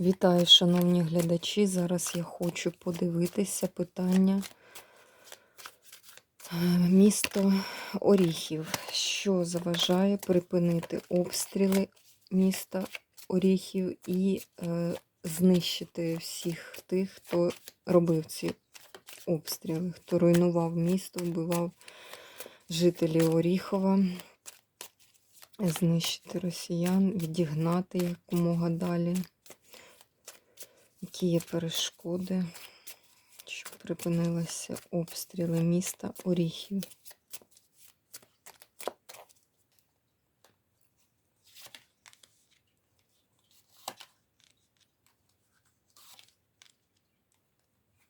Вітаю, шановні глядачі. Зараз я хочу подивитися питання е, місто Оріхів. Що заважає припинити обстріли міста Оріхів і е, знищити всіх тих, хто робив ці обстріли, хто руйнував місто, вбивав жителів Оріхова, знищити росіян, відігнати якомога далі. Які є перешкоди, щоб припинилися обстріли міста Оріхів.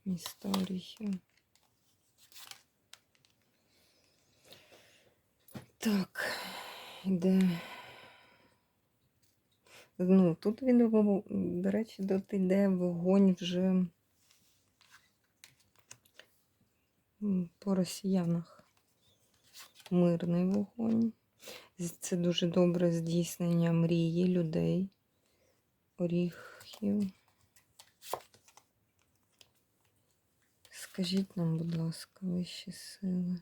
Місто Оріхів. Так, іде. Ну, тут він, до речі, тут йде вогонь вже по росіянах. Мирний вогонь. Це дуже добре здійснення мрії людей. Оріхів. Скажіть нам, будь ласка, вищі сили.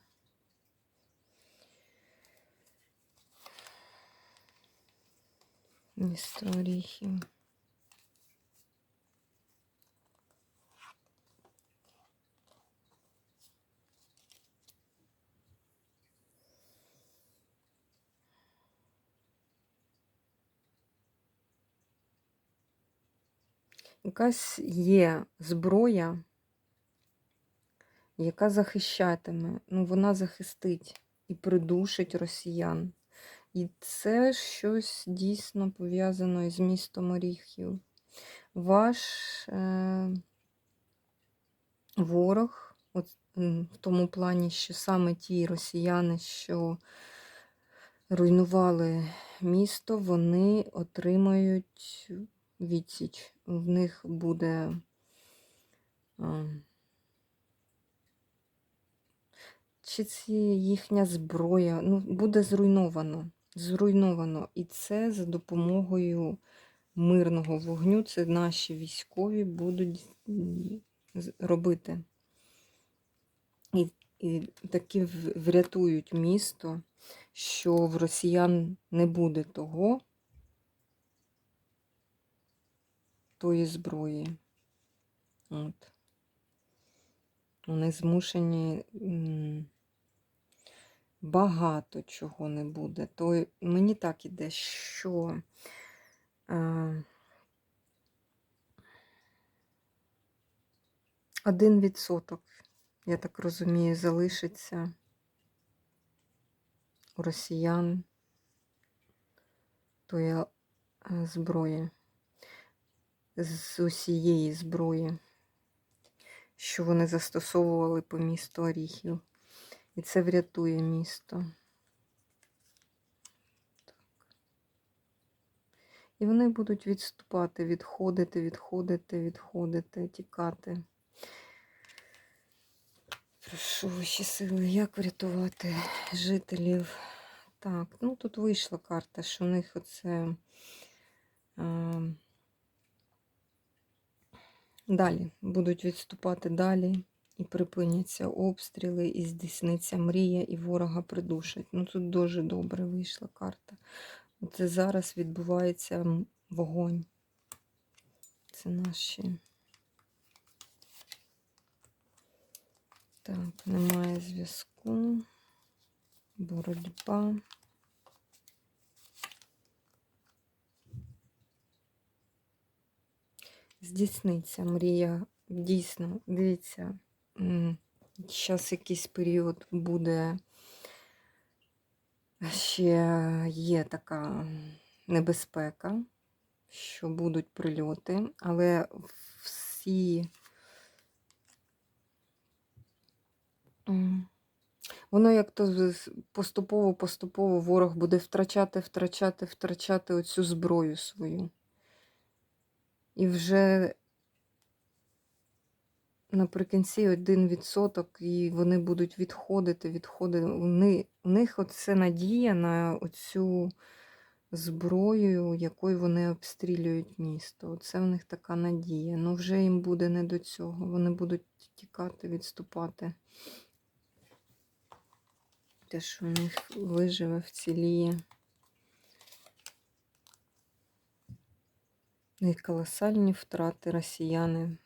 Місто Оріхів. Якась є зброя, яка захищатиме. Ну, вона захистить і придушить росіян. І це щось дійсно пов'язано із містом Оріхів. Ваш е, ворог, от, в тому плані, що саме ті росіяни, що руйнували місто, вони отримають відсіч. В них буде. А, чи це їхня зброя, ну, буде зруйновано. Зруйновано. І це за допомогою мирного вогню. Це наші військові будуть робити. І, і таки врятують місто, що в росіян не буде того, тої зброї. От. Вони змушені. Багато чого не буде. То мені так іде, що е, один відсоток, я так розумію, залишиться у росіян тої е, зброї, з усієї зброї, що вони застосовували по місту Оріхів. І це врятує місто. Так. І вони будуть відступати, відходити, відходити, відходити, тікати. Прошу ваші сили, як врятувати жителів? Так, ну тут вийшла карта, що в них оце. А, далі будуть відступати далі. І припиняться обстріли, і здійсниться мрія, і ворога придушать. Ну тут дуже добре вийшла карта. Це зараз відбувається вогонь. Це наші. Так, немає зв'язку. Боротьба. Здійсниться мрія. Дійсно, дивіться, зараз якийсь період буде. Ще є така небезпека, що будуть прильоти, але всі. Воно як то поступово-поступово ворог буде втрачати, втрачати, втрачати оцю зброю свою. І вже наприкінці один відсоток, і вони будуть відходити, відходити. У них оце надія на оцю зброєю, якою вони обстрілюють місто. Оце в них така надія. Ну вже їм буде не до цього. Вони будуть тікати, відступати. Те, що в них виживе, вціліє. І колосальні втрати росіяни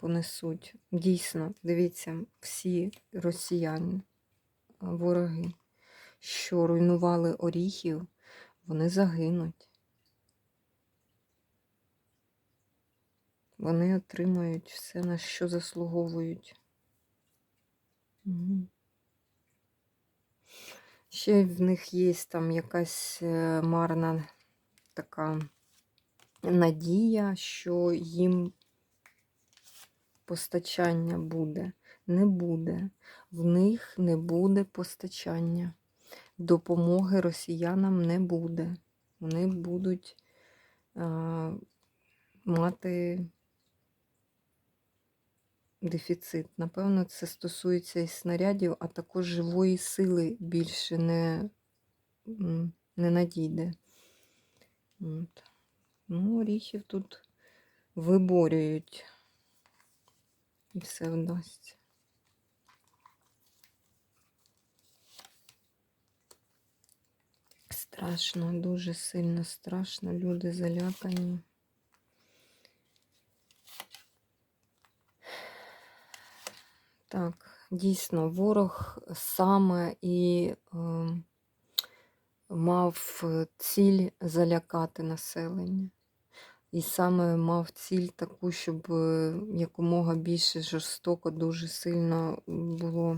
понесуть. Дійсно, дивіться, всі росіяни, вороги, що руйнували оріхів, вони загинуть. Вони отримають все, на що заслуговують. Ще в них є там якась е, марна така надія, що їм постачання буде. Не буде. В них не буде постачання. Допомоги росіянам не буде. Вони будуть а, мати дефіцит. Напевно, це стосується і снарядів, а також живої сили більше не, не надійде. От. Ну, оріхів тут виборюють. І все вдасться. Страшно, дуже сильно страшно. Люди залякані. Так, дійсно, ворог саме і е, мав ціль залякати населення. І саме мав ціль таку, щоб е, якомога більше жорстоко, дуже сильно було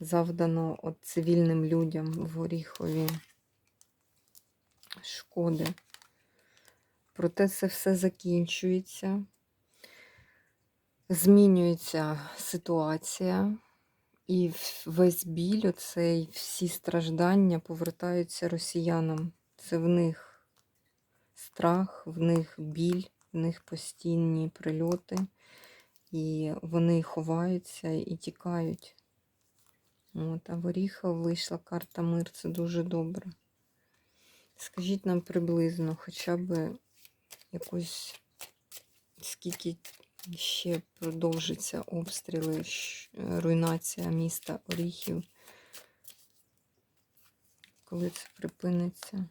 завдано от цивільним людям в Оріхові шкоди. Проте це все закінчується, змінюється ситуація, і весь біль, оцей всі страждання повертаються росіянам. Це в них страх, в них біль, в них постійні прильоти, і вони ховаються і тікають. От, А в Оріхов вийшла карта мир, це дуже добре. Скажіть нам приблизно хоча б якусь, скільки ще продовжиться обстріли, руйнація міста Оріхів, коли це припиниться?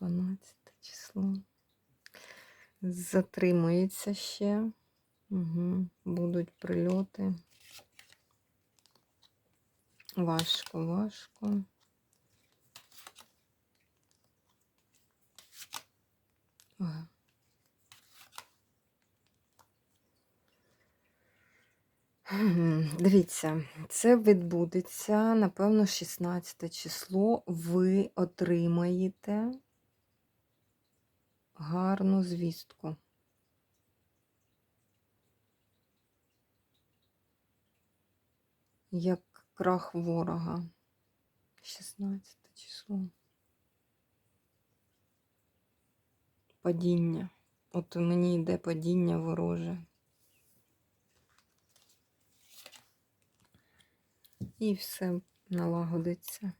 12 число. Затримується ще. Угу. Будуть прильоти. Важко, важко. Дивіться, це відбудеться, напевно, 16 число. Ви отримаєте гарну звістку. Як крах ворога. 16 число. Падіння. От мені йде падіння вороже. І все налагодиться.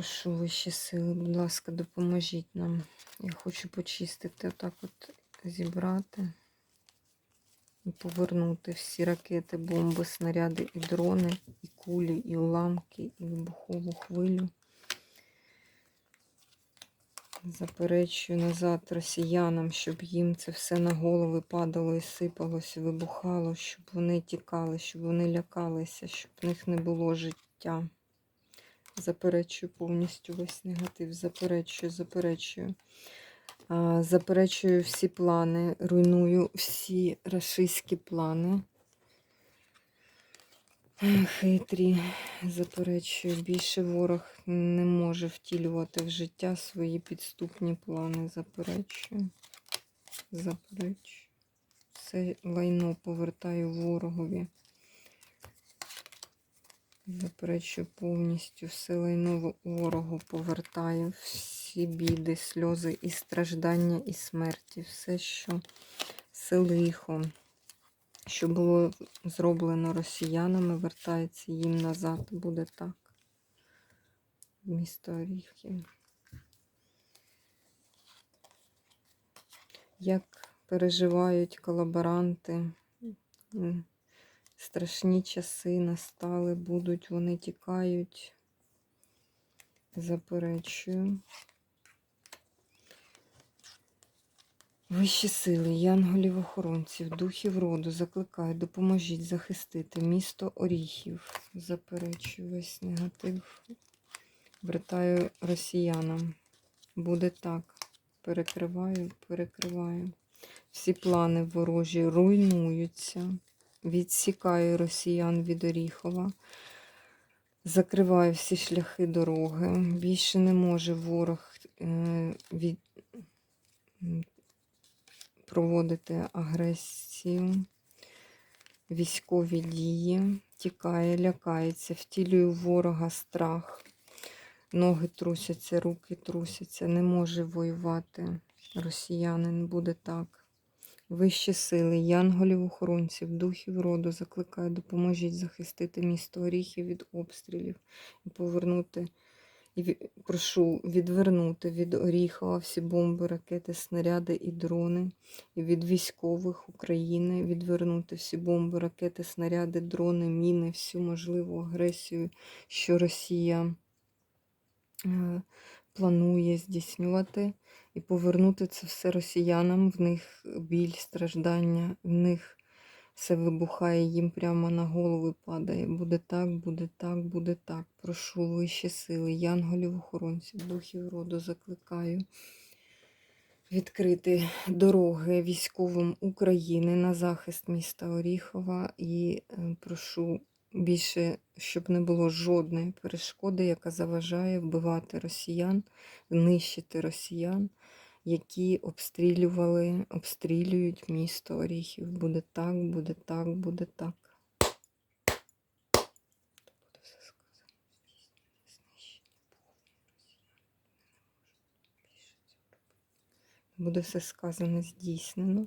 Прошу вищі сили, будь ласка, допоможіть нам. Я хочу почистити, отак от зібрати і повернути всі ракети, бомби, снаряди, і дрони, і кулі, і уламки, і вибухову хвилю. Заперечую назад росіянам, щоб їм це все на голови падало і сипалось, вибухало, щоб вони тікали, щоб вони лякалися, щоб в них не було життя. Заперечую повністю весь негатив. Заперечую, заперечую. Заперечую всі плани, руйную всі рашистські плани. Хитрі, заперечую, більше ворог не може втілювати в життя свої підступні плани. Заперечую, заперечую. Все лайно повертаю ворогові. Заперечую повністю все лайно ворогу повертаю, всі біди, сльози і страждання, і смерті, все, що все що було зроблено росіянами, вертається їм назад, буде так. місто Оріхів. Як переживають колаборанти. Страшні часи настали, будуть, вони тікають. Заперечую. Вищі сили, янголів-охоронців, духів роду, закликаю, допоможіть захистити місто Оріхів. Заперечую весь негатив. Вертаю росіянам. Буде так. Перекриваю, перекриваю. Всі плани ворожі руйнуються. Відсікаю росіян від Оріхова. Закриваю всі шляхи дороги. Більше не може ворог е, від, проводити агресію, військові дії, тікає, лякається, втілює в ворога страх. Ноги трусяться, руки трусяться, не може воювати. Росіянин буде так. Вищі сили, янголів, охоронців, духів роду закликаю, допоможіть захистити місто Оріхів від обстрілів і повернути, і прошу відвернути від Оріхова всі бомби, ракети, снаряди і дрони, і від військових України відвернути всі бомби, ракети, снаряди, дрони, міни, всю можливу агресію, що Росія е, планує здійснювати, і повернути це все росіянам. В них біль, страждання, в них все вибухає, їм прямо на голови падає. Буде так, буде так, буде так. Прошу вищі сили, янголів, охоронців, духів роду закликаю. Відкрити дороги військовим України на захист міста Оріхова і е, прошу більше, щоб не було жодної перешкоди, яка заважає вбивати росіян, нищити росіян, які обстрілювали, обстрілюють місто Оріхів. Буде так, буде так, буде так. Буде все сказано, здійснено.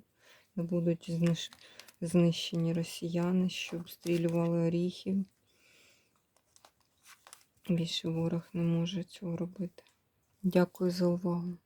Не будуть знищ- знищені росіяни, що обстрілювали оріхів. Більше ворог не може цього робити. Дякую за увагу.